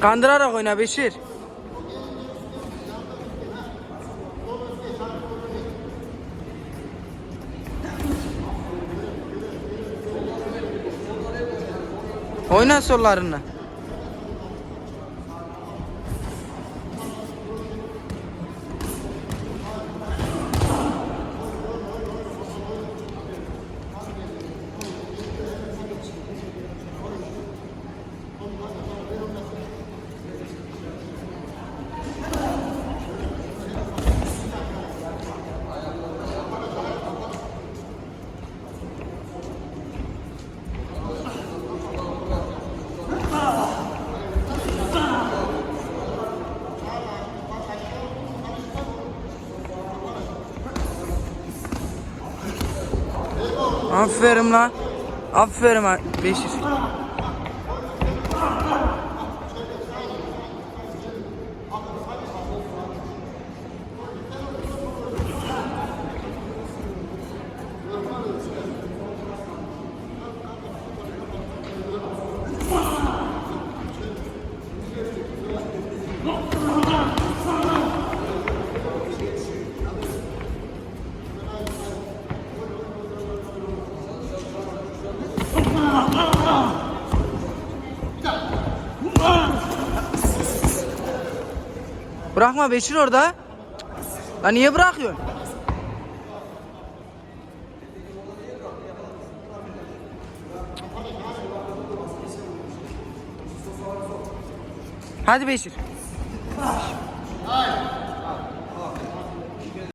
Kandırarak oyna Beşir. Oyna sollarını. Aferin lan. Aferin 500. Bırakma Beşir orada. Lan niye bırakıyorsun? Hadi Beşir.